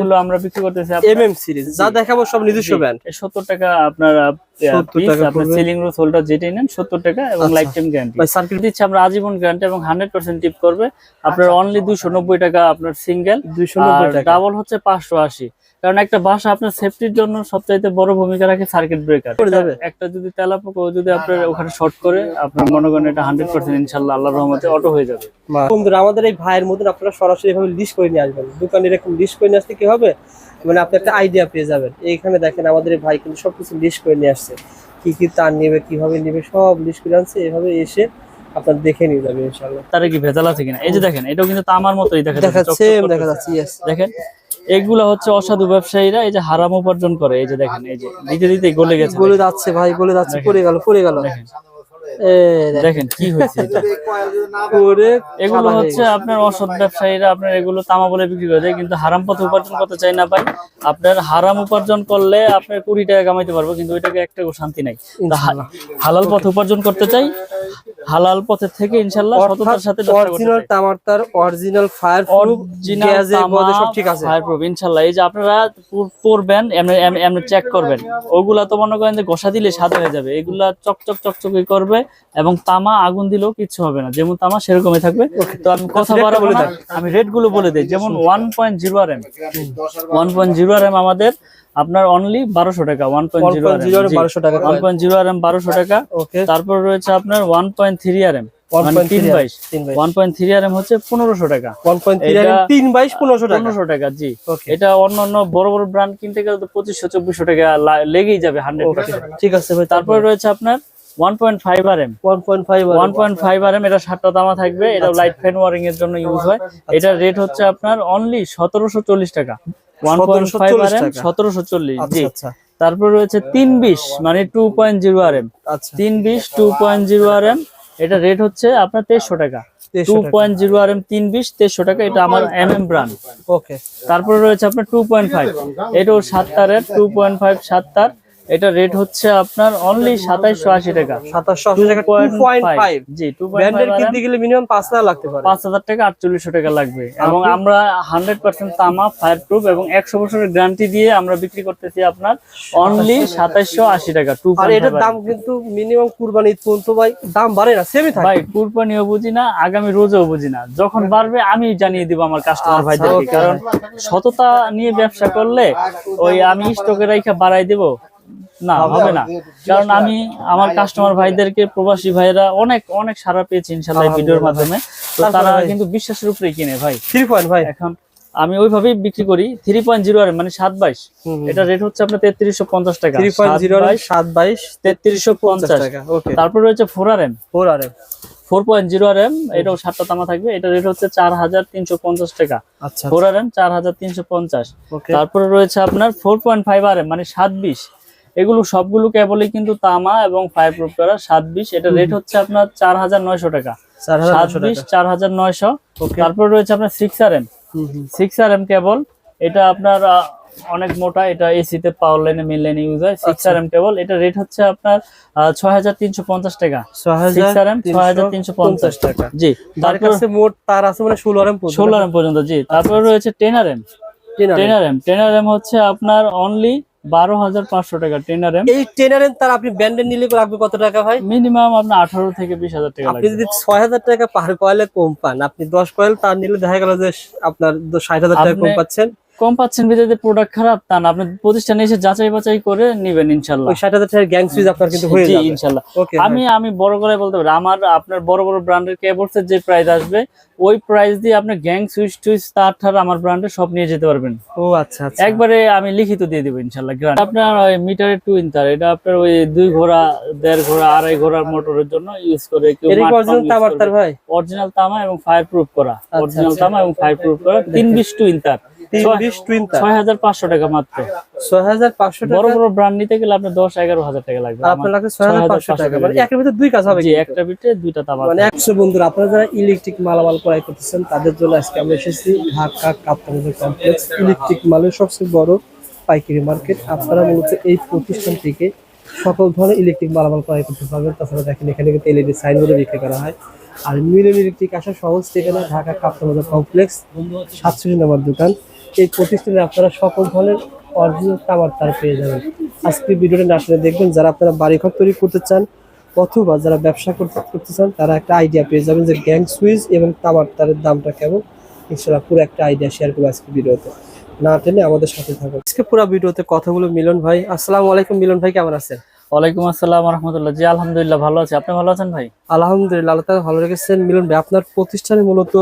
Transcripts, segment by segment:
গুলো আমরা বিক্রি করতেছি এমএম সিরিজ যা দেখাবো সব নিজস্ব ব্র্যান্ড সত্তর টাকা আপনার 70 টাকা আপনার। সিলিং রোজ হোল্ডার যেটাই নেন সত্তর টাকা এবং আচ্ছা। লাইফ টাইম গ্যারান্টি ভাই সার্কিট দিচ্ছি আমরা আজীবন গ্যারান্টি এবং হান্ড্রেড পার্সেন্ট টিপ করবে। আপনার অনলি দুশো নব্বই টাকা আপনার সিঙ্গেল দুইশো নব্বই টাকা। ডাবল হচ্ছে পাঁচশো আশি। কারণ একটা বাসা আপনার সেফটির জন্য সবচাইতে বড় ভূমিকা রাখে সার্কিট ব্রেকার একটা যদি তেলাপোকা যদি আপনার ওখানে শর্ট করে আপনার মনে করেন এটা হান্ড্রেড পার্সেন্ট ইনশাল্লাহ আল্লাহ রহমতে অটো হয়ে যাবে। বন্ধুরা আমাদের এই ভাইয়ের মতন আপনারা সরাসরি এভাবে লিস্ট করে নিয়ে আসবেন। দোকানে এরকম লিস্ট করে নিয়ে আসতে কি হবে? মানে আপনি একটা আইডিয়া পেয়ে যাবেন। এইখানে দেখেন আমাদের এই ভাই কিন্তু সবকিছু লিস্ট করে নিয়ে আসছে। কি কি তার নেবে কীভাবে নেবে সব লিস্ট করে আনছে। এভাবে এসে আপনার দেখে নিয়ে যাবে ইনশাল্লাহ। তারে কি ভেজাল আছে কিনা? এই যে দেখেন এটাও কিন্তু তামার মতোই। দেখা দেখা যাচ্ছে। দেখা যাচ্ছে দেখেন এগুলা হচ্ছে অসাধু ব্যবসায়ীরা এই যে হারাম উপার্জন করে এই যে দেখেন এই যে দিতে দিতে গলে গেছে। গলে যাচ্ছে ভাই গলে যাচ্ছে পড়ে গেল পড়ে গেল। দেখেন। কি হয়েছে এগুলো হচ্ছে আপনার অসৎ ব্যবসায়ীরা আপনার এগুলো তামা বলে বিক্রি করে দেয় কিন্তু হারাম পথে উপার্জন করতে চাই না ভাই। আপনার হারাম উপার্জন করলে আপনার কুড়ি টাকা কামাইতে পারব কিন্তু ওইটাকে একটা শান্তি নাই। হালাল পথে উপার্জন করতে চাই হালাল পথের থেকে ইনশাল্লাহ সততার সাথে অরিজিনাল ফায়ার প্রুফ সব ঠিক আছে। এই যে আপনারা এমনি এমনি- এমনি চেক করবেন। ওগুলা তো মনে করেন যে ঘষা দিলে সাদা হয়ে যাবে। এগুলা চকচক চকচকে করবে এবং তামা আগুন দিলেও কিছু হবে না। যেমন তামা সেরকমই থাকবে। তো আমি কথা টা বাড়াবো বলে আমি রেটগুলো বলে দিই। যেমন one point zero R M one point zero R M আমাদের আপনার অনলি বারোশো টাকা। ওয়ান পয়েন্ট জিরো আর 1.0 1200 টাকা। One point zero R M বারোশো টাকা। ওকে তারপর রয়েছে আপনার one point three R M এটা- বড় বড় ব্র্যান্ড কিনতে গেলে তো পঁচিশশো চব্বিশশো টাকা লেগেই যাবে হান্ড্রেড ঠিক আছে তারপরে রয়েছে আপনার one point five R M one point five one point five R M এটা সাতটা দামা থাকবে। এটা লাইট ফ্যান ওয়ারিং এর জন্য ইউজ হয়। এটার রেট হচ্ছে আপনার অনলি সতেরোশো চল্লিশ টাকা। One point five R 1740 M সতেরোশো চল্লিশ জি। আচ্ছা। আচ্ছা তারপর রয়েছে তিন বিশ মানে two point zero R M আচ্ছা। তিন বিশ two point zero R M এটা রেট হচ্ছে আপনার তেইশশো টাকা। 2300 টু টাকা। পয়েন্ট জিরো আর এম তিন বিশ তেইশশো টাকা এটা আমার এম এম ব্র্যান্ড ওকে তারপরে রয়েছে আপনার টু পয়েন্ট ফাইভ এটাও সাত তারের টু পয়েন্ট ফাইভ সাত তার এটা রেট হচ্ছে আপনার অনলি সাতাইশশো আশি টাকা। সাতাশশো আশি টাকা টু পয়েন্ট ফাইভ জি টু পয়েন্ট ব্র্যান্ডের কিনতে গেলে মিনিমাম পাঁচ হাজার লাগতে পারে। পাঁচ হাজার টাকা আটচল্লিশশো টাকা লাগবে। এবং আমরা হান্ড্রেড পার্সেন্ট তামা ফায়ার প্রুফ এবং একশো বছরের গ্যারান্টি দিয়ে আমরা বিক্রি করতেছি আপনার অনলি সাতাইশশো আশি টাকা টু আর এটার দাম কিন্তু মিনিমাম কুরবানি ঈদ পর্যন্ত ভাই দাম বাড়ে না সেমই থাকে। ভাই কুরবানিও বুঝি না আগামী রোজও বুঝি না। যখন বাড়বে আমি জানিয়ে দিব আমার কাস্টমার আচ্ছা, ভাইদেরকে কারণ সততা নিয়ে ব্যবসা করলে ওই আমি স্টকে রেখে বাড়াই দেব। না হবে না। কারণ আমি আমার কাস্টমার ভাইদেরকে প্রবাসী ভাইরা অনেক অনেক সারা পেয়েছি ইনশাল্লাহ এই ভিডিওর মাধ্যমে। তো তারা কিন্তু বিশ্বাসের উপরে কিনে ভাই। থ্রি পয়েন্ট ভাই? এখন আমি ওইভাবেই বিক্রি করি। থ্রি পয়েন্ট জিরো আর মানে সাত বাইশ। এটা রেট হচ্ছে আপনার তেত্রিশশো পঞ্চাশ টাকা। সাত বাইশ তেত্রিশশো পঞ্চাশ টাকা ওকে তারপর রয়েছে four R M four R M four point zero R M এটাও সাতটা তামা থাকবে। এটা রেট হচ্ছে চার হাজার তিনশো পঞ্চাশ টাকা। আচ্ছা ফোর আর এম চার হাজার তিনশো পঞ্চাশ। তারপরে রয়েছে আপনার four point five R M মানে সাত বিশ। এগুলো সবগুলো কেবলই কিন্তু তামা এবং ফাইভ প্রুফ করা। সাত বিশ এটা রেট হচ্ছে আপনার চার হাজার নয়শো টাকা। চার হাজার সাত বিশ চার হাজার নয়শো। তারপর রয়েছে আপনার six R M. Six R M cable এটা আপনার অনেক মোটা এটা এসিতে পাওয়ার লাইনে মেন লাইনে ইউজ হয়। সিক্স আচ্ছা। আর এম কেবল এটা রেট হচ্ছে আপনার ছয় হাজার তিনশো পঞ্চাশ টাকা। সিক্স আর এম ছয় হাজার তিনশো পঞ্চাশ। টাকা। জি। তার তারপর কাছে মোট তার আছে মানে ষোলো আর এম ষোলো আর এম পর্যন্ত জি। তারপর রয়েছে ten R M ten R M ten R M হচ্ছে আপনার অনলি বারো হাজার পাঁচশো টাকা এই টেনার তার আপনি নিলে লাগবে কত টাকা ভাই? মিনিমাম আপনার আঠারো থেকে বিশ হাজার টাকা আপনি যদি ছয় হাজার টাকা পার কয়েলে কম পান আপনি দশ কয়েল তার নিলে দেখা গেল যে আপনার ষাট হাজার টাকা কম পাচ্ছেন। কম পাচ্ছেন বিদেশে প্রোডাক্ট খারাপ তা না। আপনি প্রতিষ্ঠানে এসে যাচাই বাছাই করে নিবেন ইনশাল্লাহ। ওই ষাট হাজার টাকার গ্যাং সুইচ আপনার কিন্তু হয়ে যাবে। ইনশাল্লাহ। আমি আমি বড় করে বলতে পারি আমার আপনার বড় বড় ব্র্যান্ডের কেবলসের যে প্রাইস আসবে ওই প্রাইস দিয়ে আপনি গ্যাং সুইচ টুইচ তার ঠার আমার ব্র্যান্ডে সব নিয়ে যেতে পারবেন। ও আচ্ছা আচ্ছা। একবারে আমি লিখিত দিয়ে দেবো ইনশাল্লাহ আপনার ওই মিটারের টু ইন্টার এটা আপনার ওই দুই ঘোড়া দেড় ঘোড়া আড়াই ঘোড়ার মোটরের জন্য ইউজ করে কেউ অরিজিনাল তামার তার ভাই? অরিজিনাল তামা এবং ফায়ার প্রুফ করা। আচ্ছা, অরিজিনাল তামা এবং ফায়ার প্রুফ করা। তিন বিশ টু ইন্টার তার। ছয় হাজার পাঁচশো টাকা মাত্র। ছয় হাজার পাঁচশো টাকা। বড় বড় ব্র্যান্ড নিতে গেলে টাকা লাগবে। আপনার টাকা। মানে একের ভিতরে দুই কাজ হবে জি একটা দুইটা তামা মানে বন্ধুরা আপনারা যারা ইলেকট্রিক মালামাল ক্রয় করতেছেন তাদের জন্য আজকে আমরা এসেছি ঢাকা কাপ্তানগর কমপ্লেক্স ইলেকট্রিক মালের সবচেয়ে বড় পাইকারি মার্কেট আপনারা মূলত এই প্রতিষ্ঠান থেকে সকল ধরনের ইলেকট্রিক মালামাল ক্রয় করতে পারবেন। তাছাড়া দেখেন এখানে কিন্তু এলইডি সাইনবোর্ডে বিক্রি করা হয়। আর মিলন ইলেকট্রিক আসার সহজ ঠিকানা ঢাকা কাপ্তানগর কমপ্লেক্স সাতষট্টি নম্বর দোকান। এই প্রতিষ্ঠানে আপনারা সকল ধরনের অরিজিনাল তামার তার পেয়ে যাবেন। আজকে ভিডিওটা না আসলে দেখবেন যারা আপনারা বাড়িঘর তৈরি করতে চান অথবা যারা ব্যবসা করতে করতে চান তারা একটা আইডিয়া পেয়ে যাবেন যে গ্যাং সুইচ এবং তামার তারের দামটা কেমন। ইনশাল্লাহ পুরো একটা আইডিয়া শেয়ার করব আজকে ভিডিওতে। না টেনে আমাদের সাথে থাকুন। আজকে পুরো ভিডিওতে কথাগুলো মিলন ভাই। আসসালামু আলাইকুম মিলন ভাই কেমন আছেন? ওয়ালাইকুম আসসালাম রহমতুল্লাহ। জি আলহামদুলিল্লাহ ভালো আছে। আপনি ভালো আছেন ভাই? আলহামদুলিল্লাহ আল্লাহ ভালো রেখেছেন। মিলন ভাই আপনার প্রতিষ্ঠানে মূলত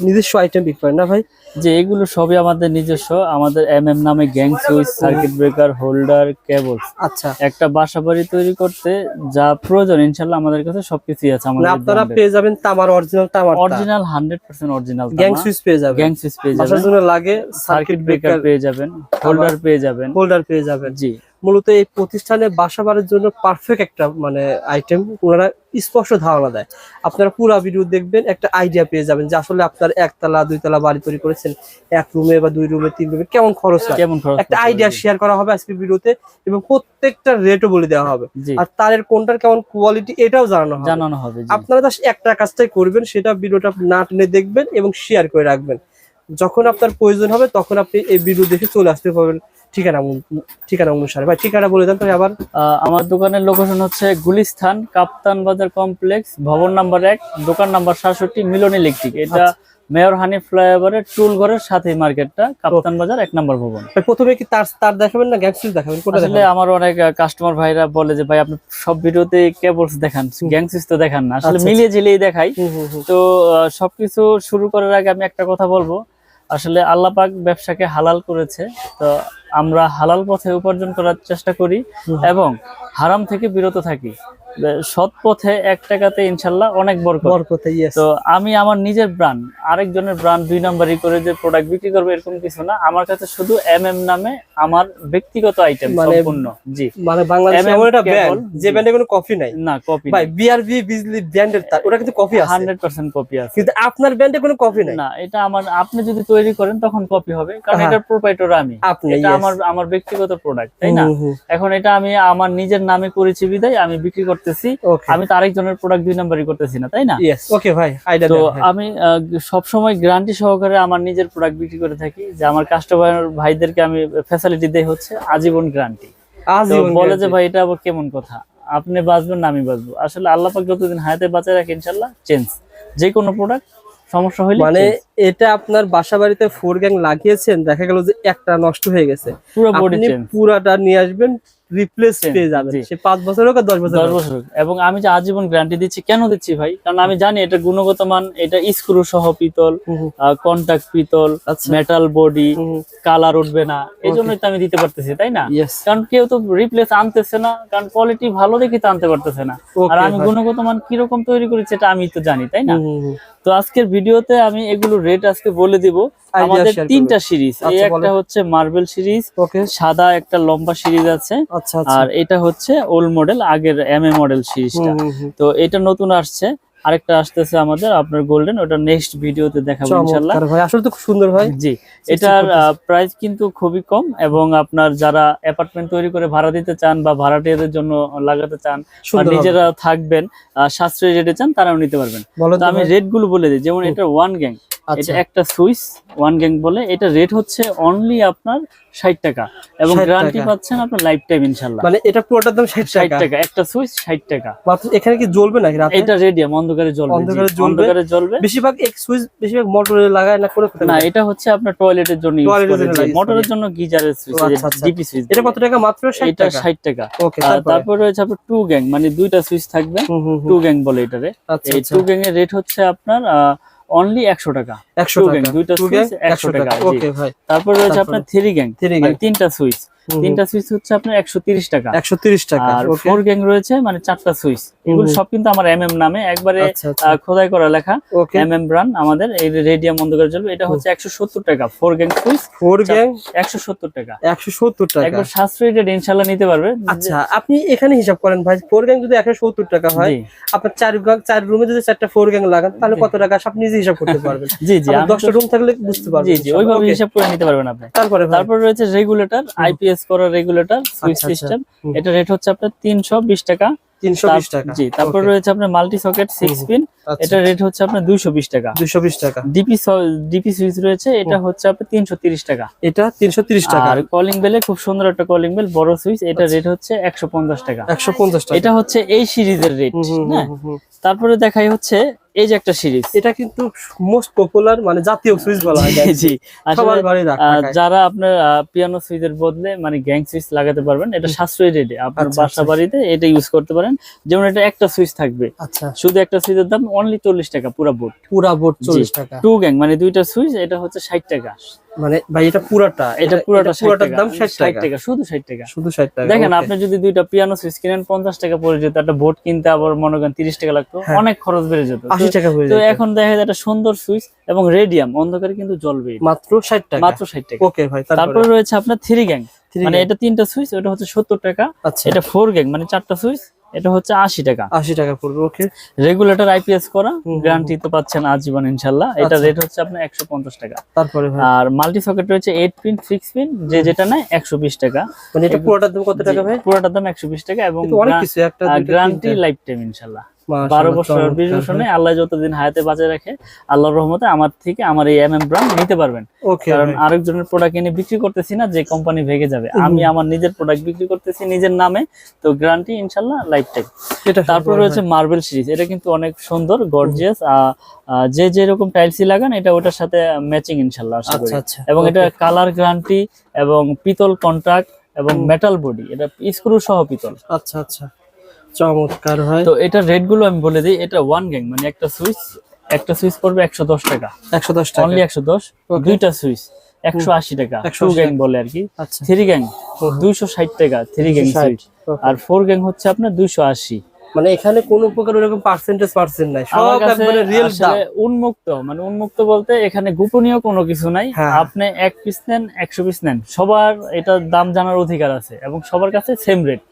নিজস্ব আইটেম বিক্রি করেন না ভাই? যে এগুলো সবই আমাদের নিজস্ব। আমাদের এম এম নামে gang switch circuit breaker holder cables আচ্ছা। একটা বাসা বাড়ি তৈরি করতে যা প্রয়োজন ইনশাল্লাহ আমাদের কাছে সবকিছুই আছে আমাদের আপনারা পেয়ে যাবেন তামার অরিজিনাল তামার original hundred percent original gang switch পেয়ে যাবেন। গ্যাং সুইচ পেয়ে বাসার যাবেন। জন্য লাগে সার্কিট ব্রেকার পেয়ে যাবেন হোল্ডার পেয়ে যাবেন। হোল্ডার পেয়ে যাবেন। জি। মূলত এই প্রতিষ্ঠানে বাসা বাড়ির জন্য পারফেক্ট একটা মানে আইটেম ওনারা স্পষ্ট ধারণা দেয়। আপনারা পুরো ভিডিও দেখবেন একটা আইডিয়া পেয়ে যাবেন যে আসলে আপনার একতলা দুইতলা বাড়ি তৈরি করেছেন। এক রুমে বা দুই রুমে তিন রুমে কেমন খরচ কেমন খরচ একটা আইডিয়া শেয়ার করা হবে আজকে ভিডিওতে এবং প্রত্যেকটা রেটও বলে দেওয়া হবে। আর তারের কোনটার কেমন কোয়ালিটি এটাও জানানো হবে। জানানো হবে আপনারা জাস্ট একটা কাজটাই করবেন সেটা ভিডিওটা না টেনে দেখবেন এবং শেয়ার করে রাখবেন। যখন আপনার প্রয়োজন হবে তখন আপনি এই ভিডিও দেখে চলে আসতে পারবেন। ঠিকানা ঠিকানা অনুসারে। ভাই ঠিকানা বলে দেন তাহলে আবার। আমার দোকানের লোকেশন হচ্ছে গুলিস্থান কাপ্তান বাজার কমপ্লেক্স ভবন নাম্বার এক দোকান নাম্বার সাতষট্টি মিলন ইলেকট্রিক এটা আচ্ছা। মেয়র হানি ফ্লাইওভারের টুল ঘরের সাথে মার্কেটটা কাপ্তান বাজার এক নম্বর ভবন। প্রথমে কি তার তার দেখাবেন না গ্যাং সুইচ দেখাবেন? কোনটা আসলে আমার অনেক কাস্টমার ভাইরা বলে যে ভাই আপনি সব ভিডিওতে কেবলস দেখান গ্যাংসিস তো দেখান না। আসলে আচ্ছা, মিলিয়ে ঝিলিয়ে দেখাই। তো সবকিছু শুরু করার আগে আমি একটা কথা বলব। আসলে আল্লাহ পাক ব্যবসাকে হালাল করেছে তো আমরা হালাল পথে উপার্জন করার চেষ্টা করি এবং হারাম থেকে বিরত থাকি। সৎ পথে এক টাকাতে ইনশাল্লাহ অনেক বরকত। তো আমি আমার নিজের ব্র্যান্ড আরেকজনের ব্র্যান্ড দুই নাম্বারই করে যে প্রোডাক্ট বিক্রি করব এরকম কিছু না। আমার কাছে শুধু এম এম নামে আমার ব্যক্তিগত আইটেম মানে- সম্পূর্ণ জি। মানে বাংলাদেশে এমন একটা ব্র্যান্ড যে ব্র্যান্ডে কোনো কফি নাই। না কপি ভাই বিআরবি বিজলি ব্র্যান্ডের তার ওটা কিন্তু কফি আছে। হান্ড্রেড পার্সেন্ট কপি আছে। কিন্তু আপনার ব্র্যান্ডে কোনো নাই। না এটা আমার আপনি যদি তৈরি করেন তখন কপি হবে কারণ হ্যাঁ। এটার প্রোপাইটর আমি। এটা. আমার আমার ব্যক্তিগত প্রোডাক্ট তাই না? এখন এটা আমি আমার নিজের নামে করেছি বিদায় আমি বিক্রি করতেছি। আমি তো আরেকজনের প্রোডাক্ট দুই নাম্বারই করতেছি না তাই না? ওকে ভাই তো আমি সব সময় গ্যারান্টি সহকারে আমার নিজের প্রোডাক্ট বিক্রি করে থাকি যে আমার কাস্টমার ভাইদেরকে আমি ফ্যাসিলিটি দেই হচ্ছে আজীবন গ্যারান্টি বলে যে ভাই এটা আবার কেমন কথা? আপনি বাঁচবেন না আমি বাঁচবো। আসলে আল্লাহ পাক যতদিন হায়াতে বাঁচায় রাখে ইনশাল্লাহ চেঞ্জ যে কোনো প্রোডাক্ট সমস্যা হইলে মানে এটা আপনার বাসা বাড়িতে ফোর গ্যাং লাগিয়েছেন দেখা গেল যে একটা নষ্ট হয়ে গেছে। পুরো বডি পুরাটা নিয়ে আসবেন রিপ্লেস পেয়ে যাবেন। সে পাঁচ বছর হোক আর দশ বছর দশ। বছর এবং আমি যে আজীবন গ্যারান্টি দিচ্ছি কেন দিচ্ছি ভাই? কারণ আমি জানি এটা গুণগত মান এটা স্ক্রু সহ পিতল কন্টাক্ট পিতল মেটাল বডি কালার উঠবে না। এই জন্যই তো আমি দিতে পারতেছি তাই না? কারণ কেউ তো রিপ্লেস আনতেছে না কারণ কোয়ালিটি ভালো দেখে তো আনতে পারতেছে না। আর আমি গুণগত মান কীরকম তৈরি করেছি এটা আমি তো জানি তাই না। তো আজকের ভিডিওতে আমি এগুলো রেট আজকে বলে দিব। আমাদের তিনটা সিরিজ এই আচ্ছা, একটা হচ্ছে মার্বেল সিরিজ সাদা একটা লম্বা সিরিজ আছে আচ্ছা আচ্ছা। আর এটা হচ্ছে ওল্ড মডেল আগের এম এ মডেল সিরিজটা। তো এটা নতুন আসছে আরেকটা আসতেছে আমাদের আপনার গোল্ডেন ওটা নেক্সট ভিডিওতে দেখাবো ইনশাআল্লাহ ভাই আসলে তো খুব সুন্দর ভাই। জি এটার প্রাইস কিন্তু খুবই কম এবং আপনার যারা অ্যাপার্টমেন্ট তৈরি করে ভাড়া দিতে চান বা ভাড়াটিয়াদের জন্য লাগাতে চান বা নিজেরা থাকবেন সাশ্রয়ী রেটে চান তারাও নিতে পারবেন। তো আমি রেটগুলো রেটগুলো বলে দিই যেমন এটা ওয়ান গ্যাং এটা একটা সুইচ ওয়ান গ্যাং বলে। এটা রেট হচ্ছে অনলি আপনার ষাট টাকা। এবং গ্যারান্টি পাচ্ছেন আপনার লাইফ টাইম ইনশাল্লাহ। মানে এটা পুরোটার দাম ষাট ষাট টাকা। টাকা একটা সুইচ ষাট টাকা। মাত্র এখানে কি জ্বলবে নাকি রাতে? এটা রেডিয়াম অন্ধকারে জ্বলবে। অন্ধকারে জ্বলবে? অন্ধকারে জ্বলবে। বেশিরভাগ এক সুইচ বেশিরভাগ মোটরে লাগায় না করে না এটা হচ্ছে আপনার টয়লেটের জন্য ইউজ করে জন্য মোটরের জন্য গিজারের সুইচ আচ্ছা, আচ্ছা। ডিপি সুইচ এটা কত টাকা? মাত্র ষাট এটা টাকা? ষাট টাকা। ওকে তারপরে? রয়েছে আপনার টু গ্যাং মানে দুইটা সুইচ থাকবে। টু গ্যাং বলে এটারে। আচ্ছা এই আচ্ছা। টু গ্যাং এর রেট হচ্ছে আপনার অনলি একশো টাকা। একশো two টাকা। gang, দুইটা সুইচ switch, 100 টাকা। ওকে ভাই। তারপরে রয়েছে আপনার থ্রি গ্যাং থ্রি মানে তিনটা সুইচ। তিনটা সুইচ হচ্ছে আপনার একশো তিরিশ টাকা। একশো তিরিশ টাকা আর ফোর গ্যাং রয়েছে মানে চারটা সুইচ। এগুলো সব কিন্তু আমার এম এম নামে একবারে আচ্ছা আচ্ছা। খোদাই করা লেখা। এম এম ব্রান্ড আমাদের এই রেডিয়াম অন্ধকার জ্বলবে এটা হচ্ছে একশো সত্তর টাকা four gang switch. Four gang একশো সত্তর টাকা। একশো সত্তর টাকা। একবার সাশ্রয়ী রেট ইনশাল্লাহ নিতে পারবে। আচ্ছা আপনি এখানে হিসাব করেন ভাই ফোর গ্যাং যদি একশো সত্তর টাকা হয় আপনার চার গ্যাং চার রুমে যদি চারটা ফোর গ্যাং লাগান তাহলে কত টাকা? আপনি নিজে হিসাব করতে পারবেন। জি জি দশটা রুম থাকলে বুঝতে পারবেন জি জি ওইভাবে হিসাব করে নিতে পারবেন আপনি। তারপরে তারপর রয়েছে রেগুলেটর আইপিএস আইপিএস করা রেগুলেটর সুইচ আচ্ছা, সিস্টেম এটা রেট হচ্ছে আপনার তিনশো বিশ টাকা। তিনশো বিশ তার- টাকা। জি তারপর রয়েছে আপনার multi socket six hmm, pin আচ্ছা। এটা রেট হচ্ছে আপনার দুইশো বিশ টাকা। দুশো বিশ টাকা। ডিপি ডিপি সুইচ রয়েছে এটা হচ্ছে আপনার তিনশো তিরিশ টাকা। এটা তিনশো তিরিশ টাকা। আর কলিং বেলে খুব সুন্দর একটা কলিং বেল বড় সুইচ এটা রেট হচ্ছে একশো পঞ্চাশ টাকা। একশো পঞ্চাশ টাকা। এটা হচ্ছে এই সিরিজের রেট হুম, হ্যাঁ। তারপরে দেখাই হচ্ছে এই যে একটা সিরিজ এটা কিন্তু মোস্ট পপুলার মানে জাতীয় সুইচ বলা হয় জি সবার আসলে। যারা আপনার পিয়ানো সুইচের বদলে মানে গ্যাং সুইচ লাগাতে পারবেন এটা সাশ্রয়ী রেটে আপনার আচ্ছা, বাসা আচ্ছা। বাড়িতে এটা ইউজ করতে পারেন। যেমন এটা একটা সুইচ থাকবে। আচ্ছা। শুধু একটা সুইচের দাম অনলি চল্লিশ টাকা পুরা বোর্ড পুরা বোর্ড চল্লিশ টাকা। টু গ্যাং মানে দুইটা সুইচ এটা হচ্ছে ষাট টাকা। মানে ভাই এটা পুরাটা এটা পুরাটা পুরাটার দাম ষাট ষাট টাকা। টাকা শুধু ষাট টাকা। শুধু ষাট টাকা দেখেন আপনি যদি দুইটা পিয়ানো সুইচ কিনেন পঞ্চাশ টাকা পড়ে যেত একটা বোর্ড কিনতে আবার মনে করেন তিরিশ টাকা লাগতো হ্যাঁ। অনেক খরচ বেড়ে যেত। আশি তো- টাকা হয়ে তো এখন দেখা যায় একটা সুন্দর সুইচ এবং রেডিয়াম অন্ধকারে কিন্তু জ্বলবে মাত্র ষাট টাকা। মাত্র ষাট টাকা। ওকে ভাই তারপরে? তারপরে রয়েছে আপনার থ্রি গ্যাং মানে এটা তিনটা সুইচ ওটা হচ্ছে সত্তর টাকা। আচ্ছা। এটা ফোর গ্যাং মানে চারটা সুইচ। এটা হচ্ছে আশি টাকা। আশি টাকা পড়বে ওকে রেগুলেটর আইপিএস করা গ্যারান্টি তো পাচ্ছেন আজীবন ইনশাল্লাহ। এটা আচ্ছা। রেট হচ্ছে আপনার একশো পঞ্চাশ টাকা। তারপরে আর মাল্টি সকেট রয়েছে এইট পিন সিক্স পিন যে যেটা নেয় একশো বিশ টাকা। মানে এটা পুরোটার দাম কত টাকা ভাই? পুরোটার দাম একশো বিশ টাকা এবং গ্যারান্টি লাইফ টাইম ইনশাল্লাহ। বারো বছর বিশ বছর নেই আল্লাহ যতদিন হায়াতে বাঁচিয়ে রাখে আল্লাহর রহমতে আমার থেকে আমার এই এম এম ব্র্যান্ড নিতে পারবেন। কারণ আরেকজনের প্রোডাক্ট এনে বিক্রি করতেছি না যে কোম্পানি ভেঙে যাবে। আমি আমার নিজের প্রোডাক্ট বিক্রি করতেছি নিজের নামে তো গ্যারান্টি ইনশাল্লাহ লাইফ টাইম এটা তারপর রয়েছে মার্বেল সিরিজ এটা কিন্তু অনেক সুন্দর গর্জিয়াস যে যেরকম টাইলসই লাগান এটা ওটার সাথে ম্যাচিং ইনশাল্লাহ আশা করি। আচ্ছা আচ্ছা। এবং এটা কালার গ্যারান্টি এবং পিতল কন্ট্রাক্ট এবং মেটাল বডি এটা স্ক্রু সহ পিতল। আচ্ছা আচ্ছা। চমৎকার হয় তো এটা রেটগুলো আমি বলে দিই এটা ওয়ান গ্যাং মানে একটা সুইচ একটা সুইচ পড়বে একশো দশ টাকা। একশো দশ টাকা। অনলি একশো দশ. দুইটা সুইচ একশো আশি টাকা 180 টু গ্যাং বলে আর কি। আচ্ছা। থ্রি গ্যাং দুইশো ষাট টাকা থ্রি গ্যাং সুইচ। আর ফোর গ্যাং হচ্ছে আপনার দুইশো আশি। মানে এখানে কোনো প্রকার ওরকম পার্সেন্টেজ পার্সেন্ট নাই। সব একবারে রিয়েল দাম। উন্মুক্ত মানে উন্মুক্ত বলতে এখানে গোপনীয় কোনো কিছু নাই। হ্যাঁ। আপনি এক পিস নেন একশো পিস নেন সবার এটা দাম জানার অধিকার আছে এবং সবার কাছে সেম রেট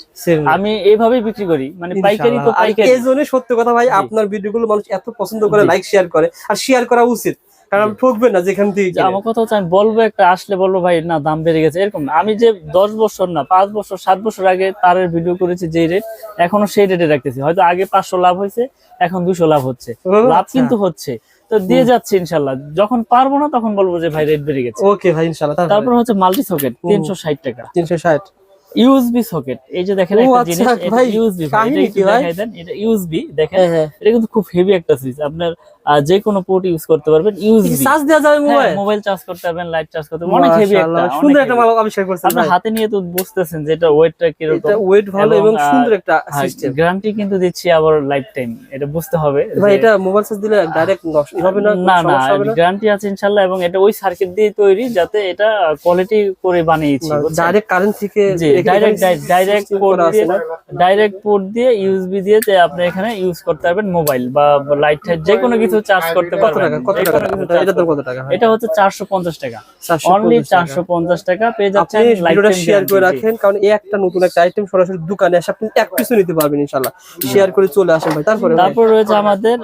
আমি এইভাবেই বিক্রি করি মানে পাইকারি তো পাইকারি। এই জন্য সত্য কথা ভাই আপনার ভিডিওগুলো মানুষ এত পছন্দ করে লাইক শেয়ার করে আর শেয়ার করা উচিত। কারণ ঠকবেন না যেখান থেকে আমার কথা হচ্ছে আমি বলব একটা আসলে বলব ভাই না দাম বেড়ে গেছে। এরকম না। আমি যে দশ বছর না পাঁচ বছর সাত বছর আগে তারের ভিডিও করেছি যে রেট এখনও সেই রেটে রাখতেছি। হয়তো আগে পাঁচশো লাভ হয়েছে এখন দুশো লাভ হচ্ছে। লাভ আচ্ছা। কিন্তু হচ্ছে। তো দিয়ে যাচ্ছে ইনশাল্লাহ। যখন পারব না তখন বলব যে ভাই রেট বেড়ে গেছে। ওকে ভাই ইনশাআল্লাহ তারপর? তারপর হচ্ছে মাল্টি সকেট তিনশো ষাট টাকা। তিনশো ষাট। ইউএসবি সকেট এই যে দেখেন একটা আচ্ছা, জিনিস এটা ইউএসবি কি? দেন এটা ইউএসবি দেখেন। হ্যাঁ হ্যাঁ। এটা কিন্তু খুব হেভি একটা সুইচ আপনার যে কোনো পোর্ট ইউজ করতে পারবেন ইউএসবি চার্জ দেওয়া যাবে মোবাইল মোবাইল চার্জ করতে পারবেন লাইট চার্জ করতে পারবেন। অনেক হেভি একটা সুন্দর একটা মাল আবিষ্কার করছেন ভাই। হাতে নিয়ে তো বুঝতেছেন যে এটা ওয়েটটা কীরকম। এটা ওয়েট ভালো এবং, সুন্দর একটা সিস্টেম গ্যারান্টি কিন্তু দিচ্ছি আবার লাইফ টাইম এটা বুঝতে হবে ভাই এটা মোবাইল চার্জ দিলে ডাইরেক্ট নষ্ট হবে না না না গ্যারান্টি আছে ইনশাল্লাহ এবং এটা ওই সার্কিট দিয়ে তৈরি যাতে এটা কোয়ালিটি করে বানিয়েছি? ডাইরেক্ট কারেন্ট থেকে ডাইরেক্ট ডাইরেক্ট পোর্ট দিয়ে ডাইরেক্ট পোর্ট দিয়ে ইউএসবি দিয়ে যে আপনি এখানে ইউজ করতে পারবেন মোবাইল বা লাইট যে কোনো কিছু চার্জ করতে কত টাকা? কত টাকা? এটা- কত টাকা? এটা হচ্ছে চারশো পঞ্চাশ টাকা। 450 অনলি টাকা। চারশো পঞ্চাশ টাকা পেয়ে যাচ্ছেন ভিডিওটা শেয়ার করে রাখেন কারণ এই একটা নতুন একটা আইটেম সরাসরি দোকানে এসে আপনি এক পিসও নিতে পারবেন ইনশাআল্লাহ। শেয়ার করে চলে আসেন ভাই তারপরে তারপর রয়েছে আমাদের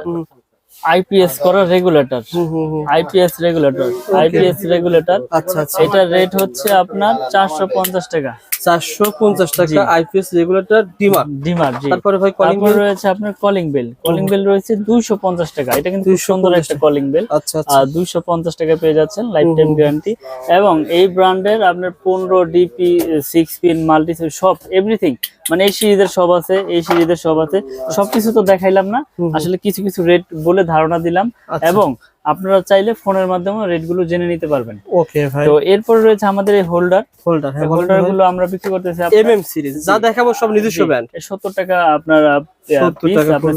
আইপিএস করা regulator IPS regulator IPS regulator আচ্ছা আচ্ছা। এটার রেট হচ্ছে আপনার চারশো পঞ্চাশ টাকা। চারশো পঞ্চাশ টাকা আইপিএস রেগুলেটর ডিমার ডিমার জি। তারপরে ভাই কলিং তারপর রয়েছে আপনার কলিং বেল কলিং বেল রয়েছে দুইশো পঞ্চাশ টাকা। এটা কিন্তু 250 সুন্দর একটা কলিং বেল আচ্ছা আচ্ছা। আর দুইশো পঞ্চাশ টাকা পেয়ে যাচ্ছেন লাইফ টাইম গ্যারান্টি এবং এই ব্র্যান্ডের আপনার পনেরো ডিপি সিক্স পিন মাল্টি সব এভরিথিং মানে এই সিরিজের সব আছে এই সিরিজের সব আছে। সবকিছু তো দেখাইলাম না। আসলে কিছু কিছু রেট বলে ধারণা দিলাম আচ্ছা। এবং আপনারা চাইলে ফোনের মাধ্যমে রেটগুলো জেনে নিতে পারবেন। ওকে ভাই। তো এরপর রয়েছে আমাদের এই হোল্ডার হোল্ডার হোল্ডারগুলো আমরা বিক্রি করতেছি এমএম সিরিজ যা দেখাবো সব নিজস্ব ব্র্যান্ড সত্তর টাকা আপনার 70 টাকা আপনার।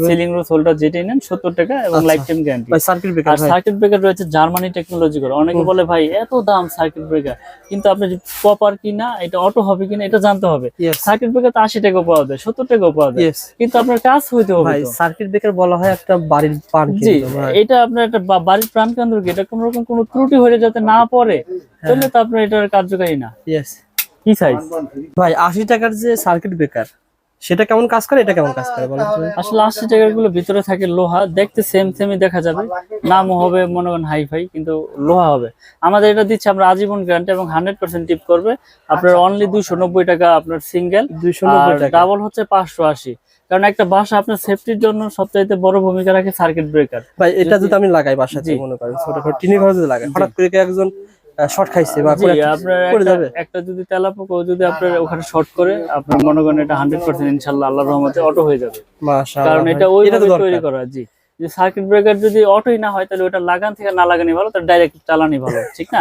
সিলিং রোজ হোল্ডার যেটাই নেন সত্তর টাকা এবং। Lifetime guarantee circuit breaker circuit breaker রয়েছে জার্মানি টেকনোলজি করে অনেকে বলে ভাই এত দাম সার্কিট ব্রেকার কিন্তু আপনি প্রপার কিনা এটা অটো হবে কিনা এটা জানতে হবে। সার্কিট ব্রেকার তো আশি টাকা পাওয়া যায় সত্তর টাকাও পাওয়া যায়। কিন্তু আপনার কাজ হইতে হবে ভাই সার্কিট ব্রেকার বলা হয় একটা বাড়ির জি এটা আপনার একটা বাড়ির প্রাণ কেন্দ্র কি? এটা কোনো রকম কোনো ত্রুটি হয়ে যাতে না পড়ে হ্যাঁ। তাহলে তো আপনার এটার কার্যকারী না। কি সাইজ ভাই আশি টাকার যে সার্কিট ব্রেকার সেটা কেমন কাজ করে এটা কেমন কাজ করে বলেন আসলে আশি টাকারগুলো ভিতরে থাকে লোহা দেখতে সেম সেমই দেখা যাবে। নামও হবে মনে করেন হাই ফাই কিন্তু লোহা হবে। আমাদের এটা দিচ্ছে আমরা আজীবন গ্যারান্টি এবং হান্ড্রেড পার্সেন্ট টিপ করবে। আপনার অনলি দুশো নব্বই টাকা আপনার সিঙ্গেল দুইশো নব্বই টাকা। ডাবল হচ্ছে পাঁচশো আশি। কারণ একটা বাসা আপনার সেফটির জন্য সবচাইতে বড় ভূমিকা রাখে সার্কিট ব্রেকার ভাই এটা যদি আমি লাগাই বাসাতে জি। মনে করেন ছোট ছোট টিনের ঘরে যদি লাগাই হঠাৎ করে একজন শর্ট খাইছে বা একটা যাবে। যদি তেলাপোকা যদি আপনার ওখানে শর্ট করে আপনার মনে করেন এটা হান্ড্রেড পার্সেন্ট ইনশাল্লাহ আল্লাহর রহমতে অটো হয়ে যাবে। কারণ এটা দরকার। তৈরি করা জি। যে সার্কিট ব্রেকার যদি অটোই না হয় তাহলে ওটা লাগান থেকে না লাগানি ভালো তার ডাইরেক্ট চালানি ভালো ঠিক না?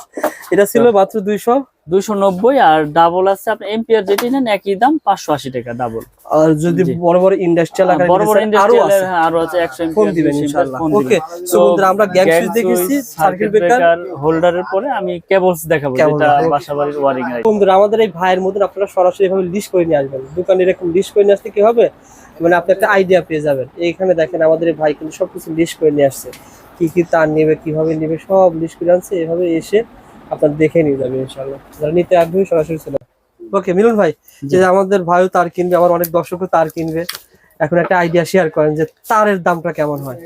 এটা ছিল মাত্র দুইশো। দুইশো নব্বই আর ডাবল আছে আপনি এম্পিয়ার যেটি নেন একই দাম পাঁচশো আশি টাকা ডাবল আর যদি বড় বড় ইন্ডাস্ট্রিয়াল আকারে বড় বড় ইন্ডাস্ট্রিয়াল আছে। আরও আছে একশো ফোন দিবেন ইনশাআল্লাহ ওকে সো বন্ধুরা আমরা সুইচ দেখেছি সার্কিট ব্রেকার হোল্ডারের পরে আমি কেবলস দেখাবো যেটা দেখাবো। বাসা বাড়ির বন্ধুরা আমাদের এই ভাইয়ের মতন আপনারা সরাসরি এভাবে লিস্ট করে নিয়ে আসবেন। দোকানে এরকম লিস্ট করে নিয়ে আসলে কি হবে? মানে আপনি একটা আইডিয়া পেয়ে যাবেন। এইখানে দেখেন আমাদের এই ভাই কিন্তু সবকিছু লিস্ট করে নিয়ে আসছে। কি কি তার নেবে কীভাবে নেবে সব লিস্ট করে আনছে এভাবে এসে আপনার দেখে নিয়ে যাবে ইনশাআল্লাহ। যারা নিতে আগ্রহী সরাসরি চলে ওকে মিলন ভাই যে আমাদের ভাইও তার কিনবে আমার অনেক দর্শকও তার কিনবে। এখন একটা আইডিয়া শেয়ার করেন যে তারের দামটা কেমন হয়।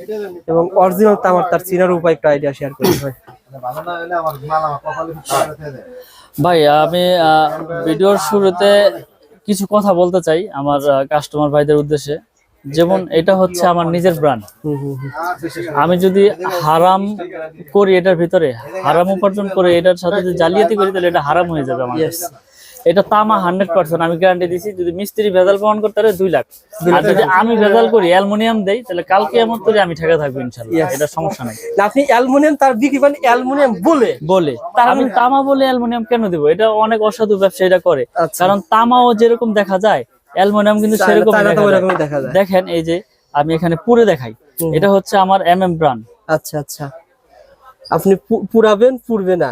এবং অরিজিনাল তামার তার চিনার উপায় একটা আইডিয়া শেয়ার করেন ভাই। ভাই আমি ভিডিওর শুরুতে কিছু কথা বলতে চাই আমার কাস্টমার ভাইদের উদ্দেশ্যে। যেমন এটা হচ্ছে আমার নিজের ব্র্যান্ড হুম আমি যদি হারাম করি এটার ভিতরে হারাম উপার্জন করে এটার সাথে যদি জালিয়াতি করি তাহলে এটা হারাম হয়ে যাবে আমার। এটা তামা হান্ড্রেড পার্সেন্ট আমি গ্যারান্টি দিছি যদি মিস্ত্রি ভেজাল প্রমাণ করতে পারে দুই লাখ। আর যদি আমি ভেজাল করি অ্যালুমিনিয়াম দেই তাহলে কালকে এমন করে আমি ঠেকা থাকব ইনশাল্লাহ. এটা সমস্যা নাই। আপনি অ্যালুমিনিয়াম তার বিক্রি করেন অ্যালুমিনিয়াম বলে। বলে। আমি তামা বলে অ্যালুমিনিয়াম কেন দিব? এটা অনেক অসাধু ব্যবসায়ীরা করে। আচ্ছা। কারণ তামাও যেরকম দেখা যায় অ্যালুমিনিয়াম কিন্তু সেরকম দেখা যায়। দেখেন এই যে আমি এখানে পুরে দেখাই। এটা হচ্ছে আমার এম এম ব্রান্ড আচ্ছা আচ্ছা। আপনি পুরাবেন পুরবে না?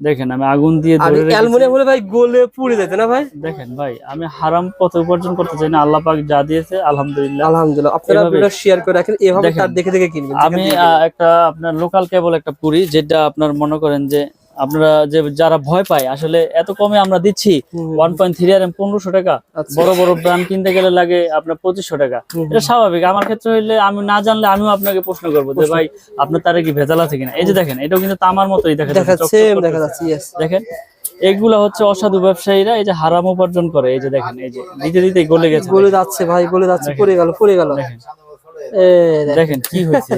দেখেন আমি আগুন দিয়ে ধরে। অ্যালুমিনিয়াম হলে ভাই গলে পুড়ে যেত না ভাই? দেখেন ভাই আমি হারাম পথে উপার্জন করতে চাই না। আল্লাহ পাক যা দিয়েছে আলহামদুলিল্লাহ। আলহামদুলিল্লাহ। আপনারা ভিডিও শেয়ার করে রাখেন এভাবে তার দেখে দেখে কিনবেন আমি একটা আপনার লোকাল কেবল একটা পুরি যেটা আপনার মনে করেন যে আপনারা যে যারা ভয় পায় আসলে এত কমে আমরা দিচ্ছি। One point three R M পনেরোশো টাকা। আচ্ছা। বড় বড় ব্র্যান্ড কিনতে গেলে লাগে আপনার পঁচিশশো টাকা। এটা স্বাভাবিক। আমার ক্ষেত্রে হইলে আমি না জানলে আমিও আপনাকে প্রশ্ন করব যে ভাই আপনার তারে কি ভেজাল আছে কিনা? এই যে দেখেন এটাও কিন্তু তামার মতোই দেখা দেখা যাচ্ছে, দেখেন এগুলা হচ্ছে অসাধু ব্যবসায়ীরা এই যে হারাম উপার্জন করে। এই যে দেখেন এই যে দিতে দিতে গলে গেছে। গলে যাচ্ছে ভাই গলে যাচ্ছে পড়ে গেল পড়ে গেল। দেখেন। দেখেন। কি হয়েছে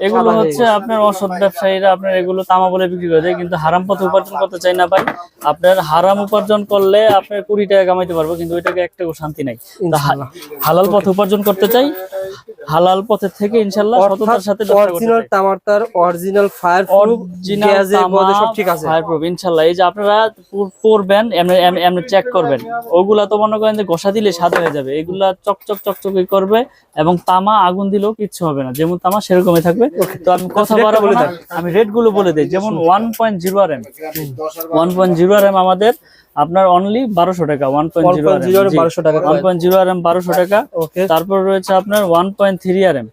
এগুলো হচ্ছে আপনার অসৎ ব্যবসায়ীরা আপনার এগুলো তামা বলে বিক্রি করে দেয় কিন্তু হারাম পথে উপার্জন করতে চাই না ভাই। আপনার হারাম উপার্জন করলে আপনার কুড়ি টাকা কামাইতে পারব কিন্তু ওইটাকে একটা শান্তি নাই। হালাল পথে উপার্জন করতে চাই হালাল পথের থেকে ইনশাল্লাহ সততার সাথে অরিজিনাল চাই। অরিজিনাল ফায়ার প্রুফ Original গ্যাজে সব ঠিক আছে। fireproof, ইনশাল্লাহ। এই যে আপনারা পুর- এমনি এমনি- চেক করবেন। ওগুলা তো মনে করেন যে ঘষা দিলে সাদা হয়ে যাবে। এগুলা চকচক চকচকে করবে এবং তামা আগুন দিলেও কিচ্ছু হবে না। যেমন তামা সেরকমই থাকবে। তো আমি কথা বাড়াবো বলে না আমি রেটগুলো বলে দিই। যেমন one point zero R M one point zero R M আমাদের আপনার অনলি বারোশো টাকা। One point zero R 1.0 M বারোশো টাকা। One point zero R M বারোশো টাকা। ওকে তারপর রয়েছে আপনার one point three R M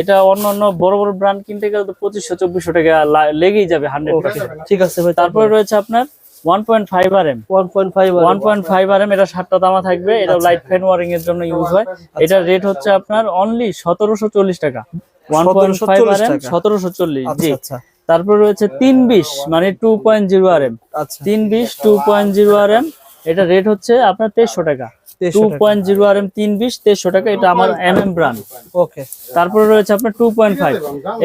এটা অন্য অন্য বড় বড় ব্র্যান্ড কিনতে গেলে তো পঁচিশশো চব্বিশশো টাকা লেগেই যাবে হান্ড্রেড ঠিক আছে তারপরে রয়েছে আপনার one point five R M one point five one point five R M এটা সাতটা দামা থাকবে এটা আচ্ছা। লাইট ফ্যান ওয়ারিং এর জন্য ইউজ হয়। এটার রেট হচ্ছে আপনার অনলি সতেরোশো চল্লিশ টাকা। One point five R 1740 M সতেরোশো চল্লিশ আচ্ছা জি। আচ্ছা। তারপর রয়েছে তিন বিশ মানে two point zero R M আচ্ছা। তিন বিশ two point zero R M এটা রেট হচ্ছে আপনার তেইশশো টাকা। টু 2300 টাকা। পয়েন্ট জিরো আর এম তিন বিশ তেইশশো টাকা এটা আমার এম এম ব্র্যান্ড ওকে তারপরে রয়েছে আপনার টু পয়েন্ট ফাইভ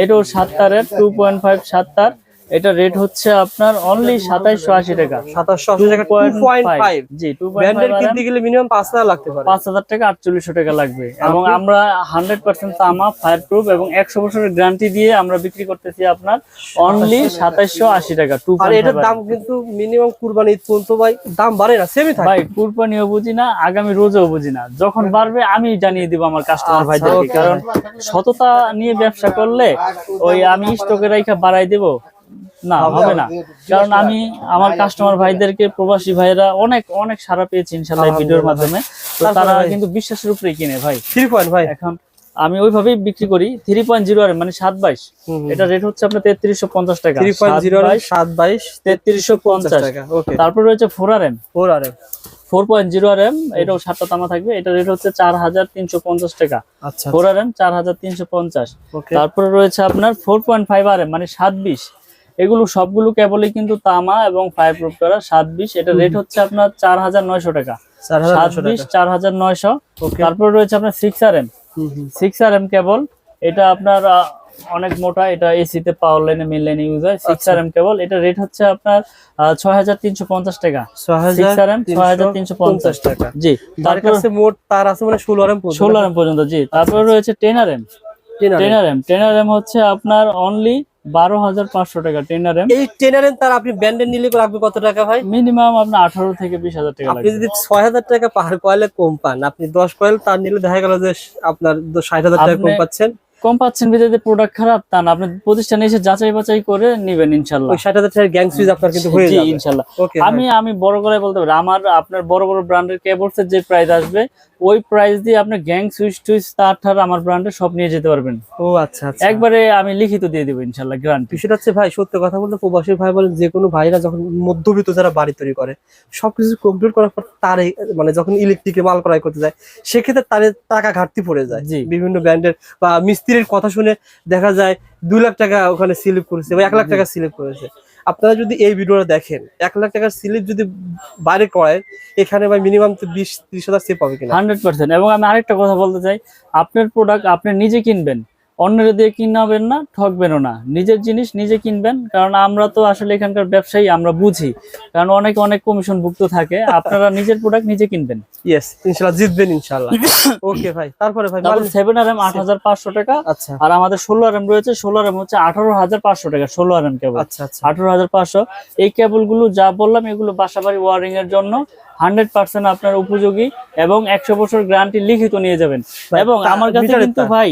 এটাও সাত তারের টু পয়েন্ট ফাইভ সাত তার এটা রেট হচ্ছে আপনার অনলি সাতাইশশো আশি টাকা। সাতাশশো আশি টাকা জি টু ব্র্যান্ডের কিনতে গেলে মিনিমাম পাঁচ হাজার লাগতে পারে। পাঁচ হাজার টাকা আটচল্লিশশো টাকা লাগবে। এবং আমরা হান্ড্রেড পার্সেন্ট তামা ফায়ার প্রুফ এবং একশো বছরের গ্যারান্টি দিয়ে আমরা বিক্রি করতেছি আপনার অনলি সাতাইশশো আশি টাকা। টু আর এটার দাম কিন্তু মিনিমাম কুরবানি ঈদ পর্যন্ত ভাই দাম বাড়ে না সেমই থাকে। ভাই কুরবানিও বুঝি না আগামী রোজও বুঝি না। যখন বাড়বে আমি জানিয়ে দিব আমার কাস্টমার আচ্ছা, ভাইদেরকে। কারণ সততা নিয়ে ব্যবসা করলে ওই আমি স্টকে রাইখা বাড়াই দেব। না হবে না। কারণ আমি আমার কাস্টমার ভাইদেরকে প্রবাসী ভাইরা অনেক অনেক সারা পেয়েছি ইনশাল্লাহ ভিডিওর মাধ্যমে। তো তারা কিন্তু বিশ্বাসের উপরেই কিনে ভাই। থ্রি পয়েন্ট ভাই। এখন আমি ওইভাবেই বিক্রি করি। থ্রি পয়েন্ট জিরো আর মানে সাত বাইশ। এটা রেট হচ্ছে আপনার তেত্রিশশো পঞ্চাশ টাকা। থ্রি পয়েন্ট জিরো সাত বাইশ তেত্রিশশো পঞ্চাশ টাকা তারপর রয়েছে four R M four R M four point zero R M এটাও সাতটা তামা থাকবে। এটা রেট হচ্ছে চার হাজার তিনশো পঞ্চাশ টাকা। আচ্ছা ফোর আর এম চার হাজার তিনশো পঞ্চাশ। তারপরে রয়েছে আপনার four point five R M মানে সাত বিশ এগুলো সবগুলো কেবলই কিন্তু তামা এবং ফায়ার প্রুফ করা। সাত বিশ এটা রেট হচ্ছে আপনার চার হাজার নয়শো টাকা। চার হাজার সাত বিশ চার হাজার নয়শো। তারপর রয়েছে আপনার six R M six R M cable. এটা আপনার অনেক মোটা এটা এসিতে পাওয়ার লাইনে মেন লাইনে ইউজ হয়। সিক্স। R M cable. এটা রেট হচ্ছে আপনার ছয় হাজার তিনশো পঞ্চাশ টাকা। সিক্স আর এম ছয় হাজার তিনশো পঞ্চাশ। টাকা। জি। তার তারপর কাছে মোট তার আছে মানে ষোলো আর এম ষোলো আর এম পর্যন্ত জি। তারপর রয়েছে ten R M ten R M ten R M হচ্ছে আপনার অনলি বারো হাজার পাঁচশো টাকা। এই তার আপনি ব্যান্ডের নিলে কত টাকা ভাই? মিনিমাম আপনার আঠারো থেকে বিশ হাজার টাকা আপনি যদি ছয় হাজার টাকা পার কয়েলে কম পান আপনি দশ কয়েল তার নিলে দেখা গেল যে আপনার ষাট হাজার টাকা কম পাচ্ছেন। কম পাচ্ছেন প্রোডাক্ট খারাপ তা না আপনি প্রতিষ্ঠানে এসে যাচাই বাছাই করে নিবেন ইনশাল্লাহ। ষাট হাজার টাকার গ্যাং সুইচ আপনার কিন্তু হয়ে যাবে। ইনশাল্লাহ। আমি আমি বড় করে বলতে পারি আমার আপনার বড় বড় ব্র্যান্ডের কেবলস এর যে প্রাইস আসবে ওই প্রাইস দিয়ে আপনি গ্যাং সুইচ টুইচ তার ঠার আমার ব্র্যান্ডে সব নিয়ে যেতে পারবেন। ও আচ্ছা আচ্ছা। একবারে আমি লিখিত দিয়ে দেবো ইনশাল্লাহ গ্যারান্টি বিষয়টা হচ্ছে ভাই সত্য কথা বলতে প্রবাসী ভাই বলেন যে কোনো ভাইরা যখন মধ্যবিত্ত যারা বাড়ি তৈরি করে সবকিছু কমপ্লিট করার পর তার মানে যখন ইলেকট্রিকে মাল ক্রয় করতে যায় সেক্ষেত্রে তার টাকা ঘাটতি পড়ে যায়। জি। বিভিন্ন ব্র্যান্ডের বা মিস্ত্রির কথা শুনে দেখা যায় দুই লাখ টাকা ওখানে স্লিপ করেছে বা এক লাখ টাকা স্লিপ করেছে। আপনারা যদি এই ভিডিওটা দেখেন, এক লাখ টাকার স্লিপ যদি বাইরে করেন এখানে ভাই মিনিমাম তো বিশ, ত্রিশ হাজার সেভ পাবে কিনা? Hundred percent. এবং আমি আরেকটা কথা বলতে চাই, আপনার প্রোডাক্ট আপনি নিজে কিনবেন। অন্যের দিয়ে কিনাবেন না ঠকবেনও না। নিজের জিনিস নিজে কিনবেন কারণ আমরা তো আসলে এখানকার ব্যবসায়ী আমরা বুঝি। কারণ অনেক অনেক কমিশন ভুক্ত থাকে আপনারা নিজের প্রোডাক্ট নিজে কিনবেন। ইয়েস ইনশাল্লাহ জিতবেন ইনশাল্লাহ। ওকে ভাই তারপরে ভাই তারপর মাল- সেভেন আর এম আট হাজার পাঁচশো টাকা আচ্ছা। আর আমাদের ষোলো আর এম রয়েছে ষোলো আর এম হচ্ছে আঠারো হাজার পাঁচশো টাকা ষোলো আর এম কেবল আচ্ছা আচ্ছা। আঠারো হাজার পাঁচশো। এই কেবলগুলো যা বললাম এগুলো বাসাবাড়ি ওয়ারিং এর জন্য হান্ড্রেড পার্সেন্ট আপনার উপযোগী এবং একশো বছর গ্যারান্টি লিখিত নিয়ে যাবেন। এবং আমার কাছে কিন্তু ভাই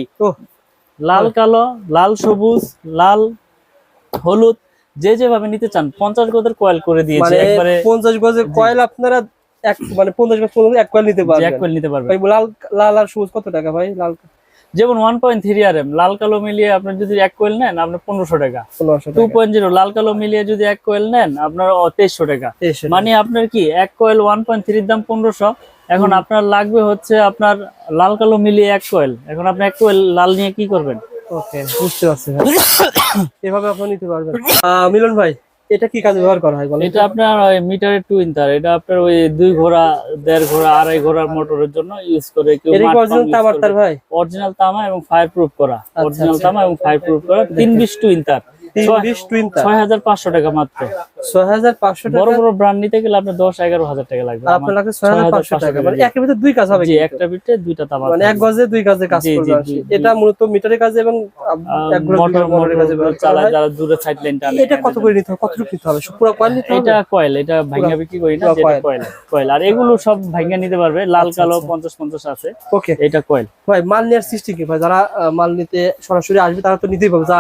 লাল কালো লাল সবুজ লাল হলুদ যে যেভাবে নিতে চান পঞ্চাশ গদের কয়েল করে দিয়েছে মানে একবারে পঞ্চাশ গজের কয়েল আপনারা এক মানে পঞ্চাশ গজ পর্যন্ত এক কয়েল নিতে যে এক কয়েল নিতে পারবে ভাই লাল লাল আর সবুজ কত টাকা ভাই? লাল যেমন one point three R M লাল কালো মিলিয়ে আপনার যদি এক কয়েল নেন আপনার পনেরোশো টাকা। টু পয়েন্ট জিরো লাল কালো মিলিয়ে যদি এক কয়েল নেন আপনার তেইশশো টাকা। মানে আপনার কি এক কয়েল ওয়ান পয়েন্ট থ্রির দাম পনেরোশো এখন আপনার লাগবে হচ্ছে আপনার লাল কালো মিলিয়ে এক কয়েল। এখন আপনি এক কয়েল লাল নিয়ে কি করবেন? ওকে বুঝতে পারছি ভাই। এভাবে আপনি নিতে পারবেন। মিলন ভাই এটা কি কাজে ব্যবহার করা হয় বলেন? এটা আপনার ওই মিটারের টুইন তার এটা আপনার ওই দুই ঘোড়া দেড় ঘোড়া আড়াই ঘোড়ার মোটরের জন্য ইউজ করে কেউ অরিজিনাল তামার তার ভাই? অরিজিনাল তামা এবং ফায়ার প্রুফ করা অরিজিনাল আচ্ছা। তামা এবং ফায়ার প্রুফ করা। তিন বিশ টু তিন ছয়- বিশ টুইন তার ছয় হাজার পাঁচশো টাকা মাত্র। ছয় হাজার পাঁচশো বড় বড় ব্র্যান্ড নিতে গেলে আপনার দশ এগারো হাজার টাকা লাগবে। আপনার লাগছে ছয় হাজার পাঁচশো টাকা। মানে একের ভিতরে দুই কাজ হবে একটা বিটে দুইটা তামা মানে এক গজে দুই কাজে কাজ করবে জি, আর কি। জি, এটা মূলত মিটারের কাজে এবং আহ, আহ, এক ঘোড়া, দুই মোটর মোটরের কাজে চালায় যারা দূরে সাইড লাইন টানে এটা কত করে নিতে হবে? কতটুকু নিতে হবে? পুরো কয়েল নিতে হবে? এটা কয়েল এটা ভাঙ্গা বিক্রি করি না যেটা কয়েল কয়েল আর এগুলো সব ভাঙ্গা নিতে পারবে লাল আচ্ছা, কালো আচ্ছা। পঞ্চাশ পঞ্চাশ আছে। ওকে। এটা কয়েল ভাই মাল নেওয়ার সৃষ্টি কি? ভাই যারা মাল নিতে সরাসরি আসবে তারা তো নিতেই পারবে যা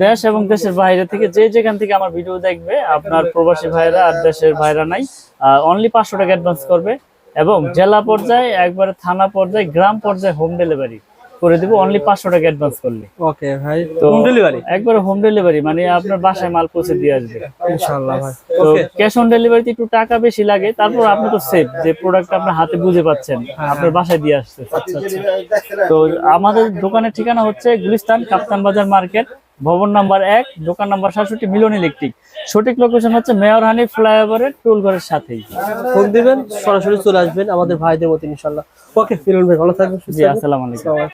দেশ এবং দেশের বাইরে থেকে যে যেখান থেকে আমার ভিডিও দেখবে আপনার প্রবাসী ভাইরা আর দেশের ভাইরা নাই অনলি পাঁচশো টাকা অ্যাডভান্স করবে এবং জেলা পর্যায়ে একবারে থানা পর্যায়ে গ্রাম পর্যায়ে হোম ডেলিভারি করে দিব অনলি পাঁচশো টাকা অ্যাডভান্স করলে। ওকে ভাই তো হোম ডেলিভারি একবারে হোম ডেলিভারি মানে আপনার বাসায় মাল পৌঁছে দিয়ে আসবে। ইনশাআল্লাহ ভাই। তো ক্যাশ অন ডেলিভারিতে একটু টাকা বেশি লাগে তারপর আপনি তো সেফ যে প্রোডাক্ট আপনার হাতে বুঝে পাচ্ছেন আপনার বাসায় দিয়ে আসছে। তো আমাদের দোকানের ঠিকানা হচ্ছে গুলিস্তান কাপ্তান বাজার মার্কেট ভবন নাম্বার এক দোকান নাম্বার সাতষট্টি মিলন ইলেকট্রিক। সঠিক লোকেশন হচ্ছে মেয়র হানি ফ্লাইওভারের টোল ঘরের সাথেই। ফোন দিবেন সরাসরি চলে আসবেন আমাদের ভাইদের মতো ইনশাল্লাহ। ওকে মিলন ভাই ভালো থাকবেন জি আসসালামু আলাইকুম।